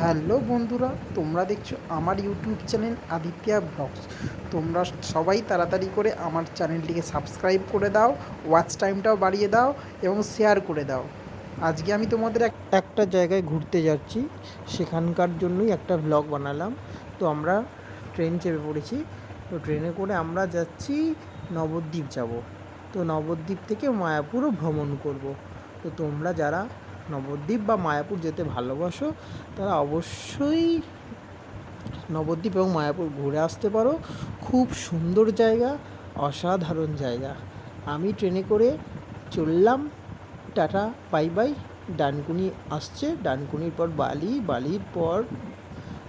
Hello বন্ধুরা, তোমরা দেখছ আমার ইউটিউব চ্যানেল আদিত্য ব্লগস। তোমরা সবাই তাড়াতাড়ি করে আমার চ্যানেলটিকে সাবস্ক্রাইব করে দাও ওয়াচ টাইমটাও বাড়িয়ে দাও এবং শেয়ার করে দাও। আজকে আমি তোমাদের এক- একটা জায়গায় ঘুরতে যাচ্ছি, সেখানকার জন্যই একটা ব্লগ বানালাম। তো আমরা ট্রেন চেপে পড়েছি, তো ট্রেনে করে আমরা যাচ্ছি নবদ্বীপ যাব। তো নবদ্বীপ থেকে মায়াপুরও ভ্রমণ করব। তো তোমরা যারা নবদ্বীপ বা মায়াপুর যেতে ভালোবাসো, তারা অবশ্যই নবদ্বীপ এবং মায়াপুর ঘুরে আসতে পারো। খুব সুন্দর জায়গা, অসাধারণ জায়গা। আমি ট্রেনে করে চললাম, টাটা, বাই বাই। ডানকুনি আসছে, ডানকুনির পর বালি, বালির পর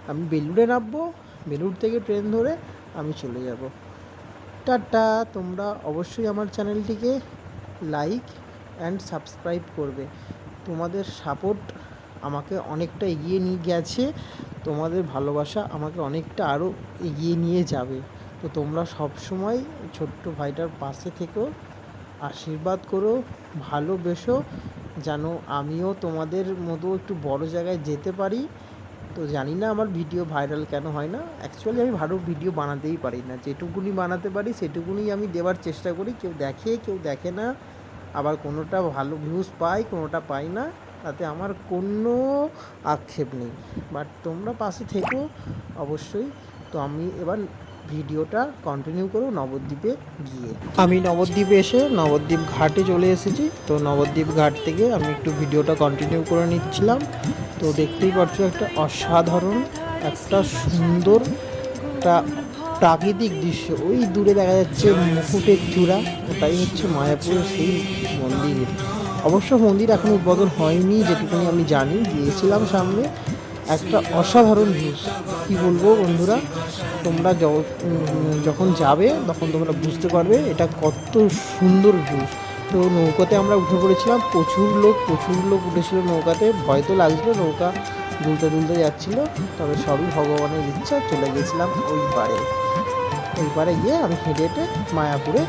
আমি বেলুড়ে নামবো। বেলুড় থেকে ট্রেন ধরে আমি চলে যাব। টাটা, তোমরা অবশ্যই আমার চ্যানেলটিকে লাইক অ্যান্ড সাবস্ক্রাইব করবে। তোমাদের সাপোর্ট আমাকে অনেকটা এগিয়ে নিয়ে গেছে, তোমাদের ভালোবাসা আমাকে অনেকটা আরও এগিয়ে নিয়ে যাবে। তো তোমরা সব সময় ছোট্ট ভাইটার পাশে থেকো, আশীর্বাদ করো, ভালোবেসো, যেন আমিও তোমাদের মতো একটু বড় জায়গায় যেতে পারি। তো জানি না আমার ভিডিও ভাইরাল কেন হয় না অ্যাকচুয়ালি আমি ভালো ভিডিও বানাতেই পারি না। যেটুকুনি বানাতে পারি, সেটুকুনি আমি দেওয়ার চেষ্টা করি, কেউ দেখে কেউ দেখে না। আবার কোনোটা ভালো ভিউজ পাই, কোনোটা পাই না, তাতে আমার কোনো আক্ষেপ নেই। বাট তোমরা পাশে থেকো, অবশ্যই। তো আমি এবার ভিডিওটা কন্টিনিউ করো নবদ্বীপে গিয়ে। আমি নবদ্বীপে এসে নবদ্বীপ ঘাটে চলে এসেছি। তো নবদ্বীপ ঘাট থেকে আমি একটু ভিডিওটা কন্টিনিউ করে নিচ্ছিলাম। তো দেখতেই পাচ্ছ একটা অসাধারণ, একটা সুন্দর, একটা প্রাকৃতিক দৃশ্য। ওই দূরে দেখা যাচ্ছে মুকুটের চূড়া ওটাই হচ্ছে মায়াপুরের সেই মন্দির। অবশ্য মন্দির এখন উদ্বোধন হয়নি, যেটুকুনি আমি জানি। গিয়েছিলাম সামনে, একটা অসাধারণ ভিউজ কি বলব বন্ধুরা, তোমরা যখন যাবে, তখন তোমরা বুঝতে পারবে এটা কত সুন্দর ভিউজ তো নৌকাতে আমরা উঠে পড়েছিলাম, প্রচুর লোক প্রচুর লোক উঠেছিল নৌকাতে। ভয় তো লাগছিল, নৌকা দুলতে দুলতে যাচ্ছিল, তবে সবই ভগবানের ইচ্ছা, চলে গেছিলাম ওই পারে। ওই পারে গিয়ে আমি হেঁটে হেঁটে মায়াপুরে